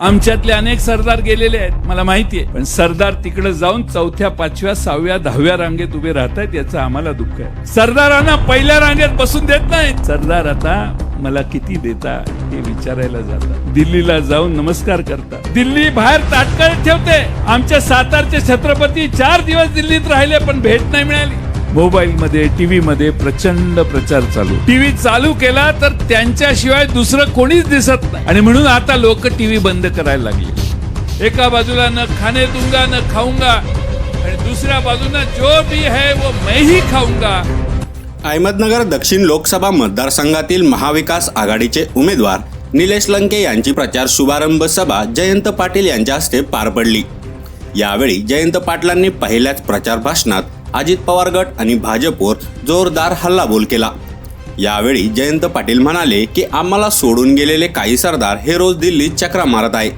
आमच्यातले अनेक सरदार गेलेले आहेत मला माहितीये. पण सरदार तिकडे जाऊन चौथ्या पाचव्या सहाव्या दहाव्या रांगेत उभे राहतायत याचं आम्हाला दुःख आहे. सरदारांना पहिल्या रांगेत बसून देत नाहीत. सरदार आता मला किती देता हे विचारायला जातात. दिल्लीला जाऊन नमस्कार करतात. दिल्ली बाहेर ताटकळत ठेवते. आमच्या सातारचे छत्रपती चार दिवस दिल्लीत राहिले पण भेट नाही मिळाली. मोबाईलमध्ये टीव्हीमध्ये प्रचंड प्रचार चालू. टीव्ही चालू केला तर त्यांच्याशिवाय दुसरं कोणीच दिसत नाही. आणि म्हणून आता लोक टीव्ही बंद करायला लागले. एका बाजूला न खाणे दुंगा न खाऊंगा. आणि दुसऱ्या बाजूला जो भी है वो मैं ही खाऊंगा. अहमदनगर दक्षिण लोकसभा मतदारसंघातील महाविकास आघाडीचे उमेदवार निलेश लंके यांची प्रचार शुभारंभ सभा जयंत पाटील यांच्या हस्ते पार पडली. यावेळी जयंत पाटलांनी पहिल्याच प्रचार भाषणात अजित पवार गट आणि भाजपवर जोरदार हल्लाबोल केला. यावेळी जयंत पाटील म्हणाले की आम्हाला सोडून गेलेले काही सरदार हे रोज दिल्लीत चक्रा मारत आहे.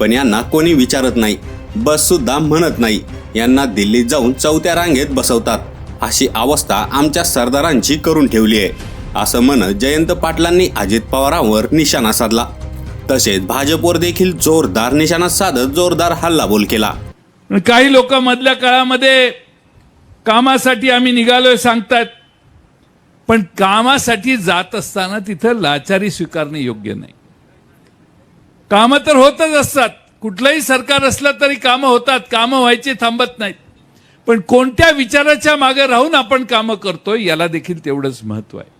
पण यांना कोणी विचारत नाही बस सुद्धा म्हणत नाही. यांना दिल्लीत जाऊन चौथ्या रांगेत बसवतात. अशी अवस्था आमच्या सरदारांची करून ठेवली आहे असं म्हणत जयंत पाटलांनी अजित पवारांवर निशाणा साधला. तसेच भाजपवर देखील जोरदार निशाणा साधत जोरदार हल्लाबोल केला. काही लोक मधल्या काळामध्ये कामासाठी आम्ही निघालोय सांगतात. पण कामासाठी जात असताना तिथं लाचारी स्वीकारणे योग्य नाही. कामं तर होतच असतात. कुठलंही सरकार असलं तरी कामं होतात. कामं व्हायची थांबत नाहीत. पण कोणत्या विचाराच्या मागे राहून आपण कामं करतोय याला देखील तेवढंच महत्त्व आहे.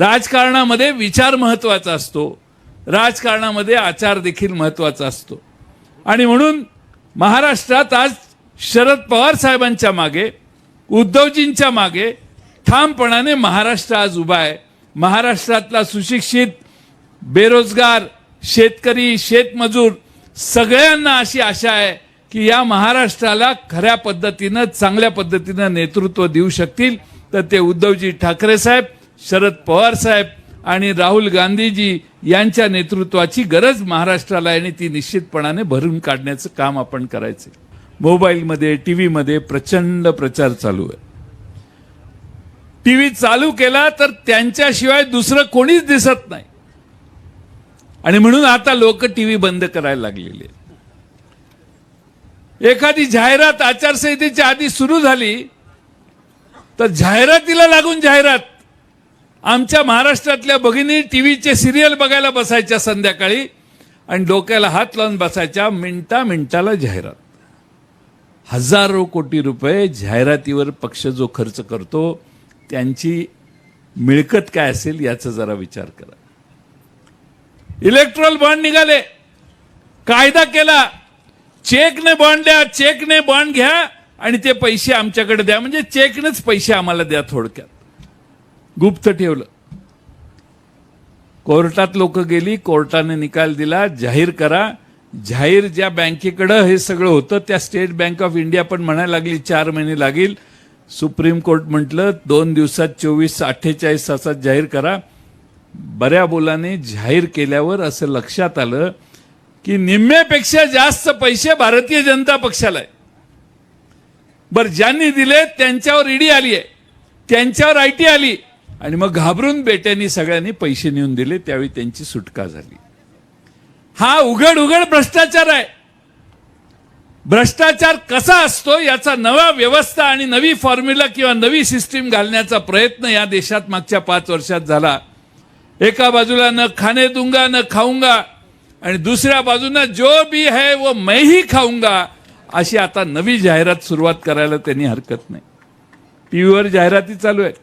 राजकारणामध्ये विचार महत्त्वाचा असतो. राजकारणामध्ये आचार देखील महत्त्वाचा असतो. आणि म्हणून महाराष्ट्रात आज शरद पवार साहेबांच्या मागे उद्धवजींच्या मागे ठामपणाने महाराष्ट्र आज उभा आहे. महाराष्ट्रातला सुशिक्षित बेरोजगार शेतकरी शेतमजूर सगळ्यांना अशी आशा आहे की या महाराष्ट्राला खऱ्या पद्धतीनं चांगल्या पद्धतीनं नेतृत्व देऊ शकतील. तर ते उद्धवजी ठाकरे साहेब शरद पवार साहेब आणि राहुल गांधीजी यांच्या नेतृत्वाची गरज महाराष्ट्राला आहे आणि ती निश्चितपणाने भरून काढण्याचं काम आपण करायचं मोबाईलमध्ये टीव्हीमध्ये प्रचंड प्रचार चालू आहे. टीव्ही चालू केला तर त्यांच्याशिवाय दुसरं कोणीच दिसत नाही. आणि म्हणून आता लोक टीव्ही बंद करायला लागलेले आहेत. एखादी जाहिरात आचारसंहितेच्या आधी सुरू झाली तर जाहिरातीला लागून जाहिरात. आमच्या महाराष्ट्रातल्या भगिनी टीव्हीचे सिरियल बघायला बसायच्या संध्याकाळी आणि डोक्याला हात लावून बसायच्या मिनटा मिनटाला जाहिरात. हजारो कोटी रुपये जाहिरातीवर पक्ष जो खर्च करतो त्यांची मिळकत काय असेल याचा जरा विचार करा. इलेक्ट्रॉल बॉन्ड निघाले. कायदा केला. चेकने बॉन्ड द्या चेकने बॉन्ड घ्या आणि ते पैसे आमच्याकडे द्या. म्हणजे चेकनेच पैसे आम्हाला द्या थोडक्यात. गुप्त ठेवलं. कोर्टात लोक गेली कोर्टाने निकाल दिला जाहीर करा. जाहीर ज्या बँकेकडं हे सगळं होतं त्या स्टेट बँक ऑफ इंडिया पण म्हणायला लागली चार महिने लागेल. सुप्रीम कोर्ट म्हटलं दोन दिवसात चोवीस अठ्ठेचाळीस तासात जाहीर करा. बऱ्या बोलाने जाहीर केल्यावर असं लक्षात आलं की निम्म्यापेक्षा जास्त पैसे भारतीय जनता पक्षाला आहे. बरं ज्यांनी दिले त्यांच्यावर ईडी आली आहे त्यांच्यावर आय टी आली. आणि मग घाबरून बेट्यांनी सगळ्यांनी पैसे नेऊन दिले त्यावेळी त्यांची सुटका झाली. हा उघड उघड भ्रष्टाचार आहे. भ्रष्टाचार कसा असतो याचा नवा व्यवस्था आणि नवी फॉर्म्युला किंवा नवी सिस्टीम घालण्याचा प्रयत्न या देशात मागच्या पाच वर्षात झाला. एका बाजूला न खाणे दूंगा न खाऊंगा आणि दुसऱ्या बाजूनं जो बी है वो मैं ही खाऊंगा अशी आता नवी जाहिरात सुरुवात करायला त्यांनी हरकत नाही. टी व्हीवर जाहिराती चालू आहेत.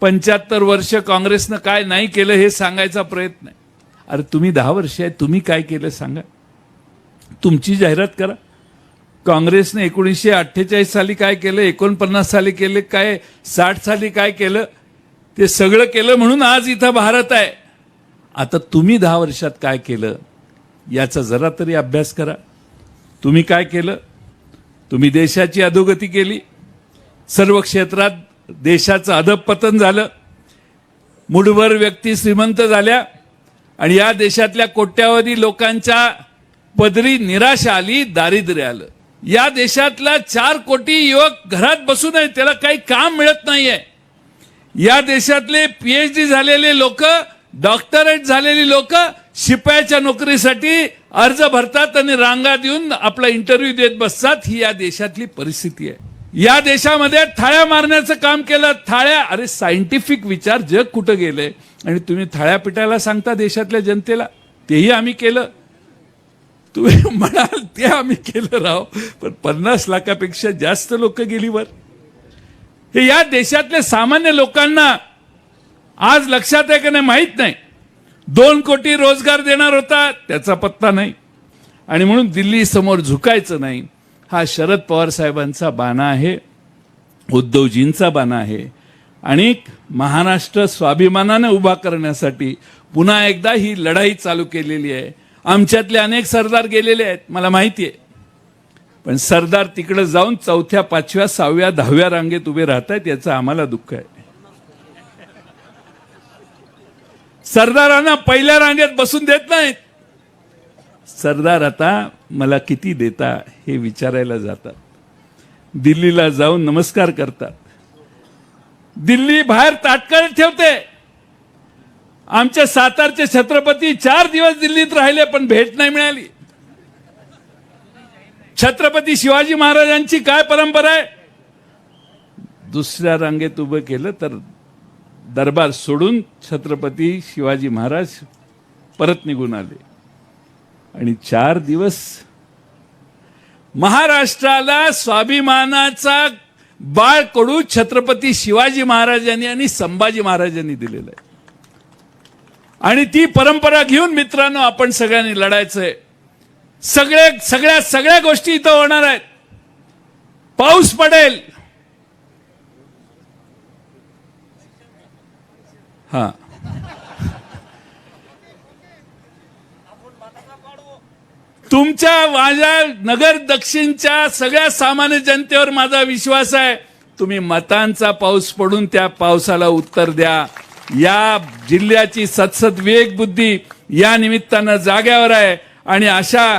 पंच्याहत्तर वर्ष काँग्रेसनं काय नाही केलं हे सांगायचा प्रयत्न आहे. अरे तुम्ही दहा वर्ष आहे तुम्ही काय केलं सांगा. तुमची जाहिरात करा. काँग्रेसने एकोणीसशे अठ्ठेचाळीस साली काय केलं एकोणपन्नास साली केले काय साठ साली काय केलं ते सगळं केलं म्हणून आज इथं भारत आहे. आता तुम्ही दहा वर्षात काय केलं याचा जरा तरी अभ्यास करा. तुम्ही काय केलं तुम्ही देशाची अधोगती केली. सर्व क्षेत्रात देशाचं अधपतन झालं. मुठभर व्यक्ती श्रीमंत झाल्या. आणि या देशातल्या कोट्यावधी लोकांच्या पदरी निराशा आली दारिद्र्य आलं. या देशातला चार कोटी युवक घरात बसून आहे त्याला काही काम मिळत नाहीये. या देशातले पीएचडी झालेले लोक डॉक्टरेट झालेली लोक शिपायाच्या नोकरीसाठी अर्ज भरतात आणि रांगा देऊन आपला इंटरव्ह्यू देत बसतात. ही या देशातली परिस्थिती आहे. या देशामध्ये थाळ्या मारण्याचं काम केलं. थाळ्या अरे सायंटिफिक विचार जग कुठं गेले आणि तुम्ही थाळ्या पिटायला सांगता देशातल्या जनतेला? तेही आम्ही केलं. तुम्ही म्हणाल ते आम्ही केलं राव. पण पन्नास लाखापेक्षा जास्त लोक गेली वर. हे या देशातल्या सामान्य लोकांना आज लक्षात आहे का नाही माहीत नाही. दोन कोटी रोजगार देणार होता त्याचा पत्ता नाही. आणि म्हणून दिल्ली समोर झुकायचं नाही. हा शरद पवार साहेबांचा बाणा आहे उद्धवजींचा बाणा आहे. आणि महाराष्ट्र स्वाभिमानाने उभा करण्यासाठी पुन्हा एकदा ही लढाई चालू केलेली आहे. आमच्यातले अनेक सरदार गेलेले आहेत मला माहिती आहे पण सरदार तिकडे जाऊन चौथ्या पाचव्या सहाव्या दहाव्या रांगेत उभे राहत आहेत याचं आम्हाला दुःख आहे. सरदारांना पहिल्या रांगेत बसून देत नाहीत. सरदार आता मला किती देता हे विचारायला जातात. दिल्लीला जाऊन नमस्कार करतात. दिल्ली बाहेर ताटकळत ठेवते. आमच्या सातारचे छत्रपती चार दिवस दिल्लीत राहिले पण भेट नाही मिळाली. छत्रपती शिवाजी महाराजांची काय परंपरा आहे? दुसऱ्या रांगेत उभं केलं तर दरबार सोडून छत्रपती शिवाजी महाराज परत निघून आले. आणि चार दिवस महाराष्ट्राला स्वाभिमानाचा बाळ कडू छत्रपती शिवाजी महाराजांनी आणि संभाजी महाराजांनी दिलेला आहे. आणि ती परंपरा घेऊन मित्रांनो आपण सगळ्यांनी लढायचंय. सगळे सगळ्या सगळ्या गोष्टी इथं होणार आहेत. पाऊस पडेल. हा. तुमच्या माझ्या नगर दक्षिणच्या सगळ्या सामान्य जनतेवर माझा विश्वास आहे. तुम्ही मतांचा पाऊस पडून त्या पावसाला उत्तर द्या. या जिल्ह्याची सतसत विवेक बुद्धी या निमित्तानं जाग्यावर आहे आणि अशा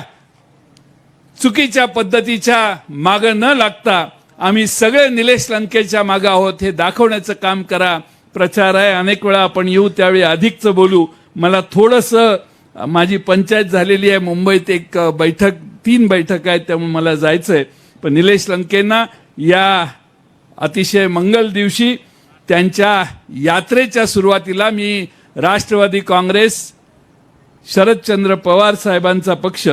चुकीच्या पद्धतीच्या मागं न लागता आम्ही सगळे निलेश लंकेच्या मागं आहोत. हे दाखवण्याचं काम करा. प्रचार आहे. अनेक वेळा आपण येऊ त्यावेळी अधिकच बोलू. मला थोडंसं माझी पंचायत झालेली आहे. मुंबईत एक बैठक तीन बैठक आहेत त्यामुळे मला जायचं आहे पण निलेश लंकेंना या अतिशय मंगल दिवशी त्यांच्या यात्रेच्या सुरुवातीला मी राष्ट्रवादी काँग्रेस शरदचंद्र पवार साहेबांचा पक्ष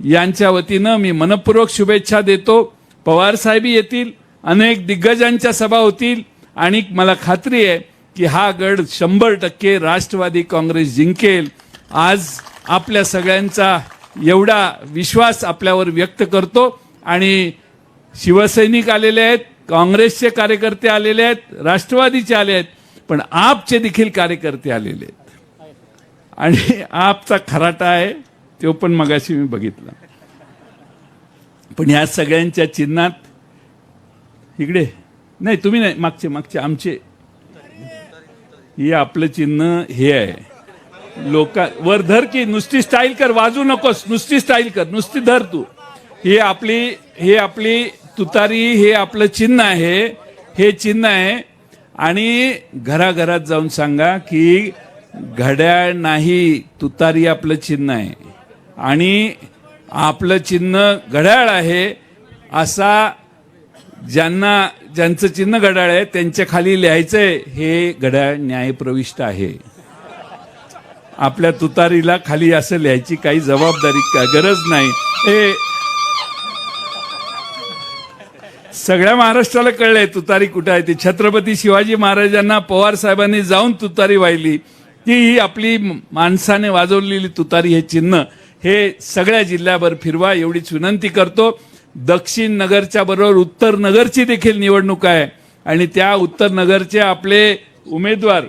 यांच्या वतीनं मी मनपूर्वक शुभेच्छा देतो. पवार साहेबी येतील अनेक दिग्गजांच्या सभा होतील आणि मला खात्री आहे की हा गड शंभर टक्के राष्ट्रवादी काँग्रेस जिंकेल. आज आपल्या सगळ्यांचा एवढा विश्वास आपल्यावर व्यक्त करतो आणि शिवसैनिक आलेले आहेत काँग्रेसचे कार्यकर्ते आलेले आहेत राष्ट्रवादीचे आले आहेत पण आपचे देखील कार्यकर्ते आलेले आहेत. आणि आपचा खराटा आहे तो पण मगाशी मी बघितला. पण या सगळ्यांच्या चिन्हात इकडे नाही तुम्ही नाही मागचे मागचे आमचे. हे आपलं चिन्ह हे आहे. लोका वर धर की नुसती स्टाईल कर वाजू नकोस. नुसती स्टाईल कर नुसती धर तू. हे आपली हे आपली तुतारी हे आपलं चिन्ह आहे. हे चिन्ह आहे. आणि घराघरात जाऊन सांगा की घड्याळ नाही तुतारी आपलं चिन्ह आहे. आणि आपलं चिन्ह घड्याळ आहे असा ज्यांना ज्यांचं चिन्ह घड्याळ आहे त्यांच्या खाली लिहायचंय हे घड्याळ न्यायप्रविष्ट आहे. आपल्या तुतारीला खाली असं लिहायची काही जबाबदारी का? गरज नाही. हे सगळ्या महाराष्ट्राला कळलंय तुतारी कुठं आहे ती. छत्रपती शिवाजी महाराजांना पवार साहेबांनी जाऊन तुतारी वाहिली. की ही आपली माणसाने वाजवलेली तुतारी हे चिन्ह. हे सगळ्या जिल्ह्याभर फिरवा एवढीच विनंती करतो. दक्षिण नगरच्या बरोबर उत्तर नगरची देखील निवडणूक आहे. आणि त्या उत्तर नगरचे आपले उमेदवार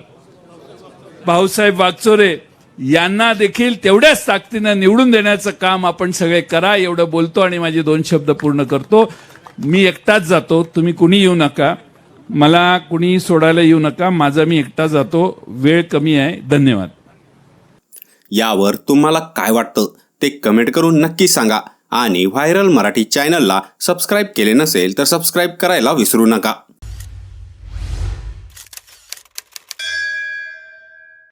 भाऊसाहेब वागचोरे यांना देखील तेवढ्याच ताकदीनं निवडून देण्याचं काम आपण सगळे करा एवढं बोलतो आणि माझे दोन शब्द पूर्ण करतो. मी एकटाच जातो तुम्ही कुणी येऊ नका. मला कुणी सोडायला येऊ नका माझा मी एकटा जातो. वेळ कमी आहे. धन्यवाद. यावर तुम्हाला काय वाटतं ते कमेंट करून नक्की सांगा आणि व्हायरल मराठी चॅनलला सबस्क्राईब केले नसेल तर सबस्क्राईब करायला विसरू नका.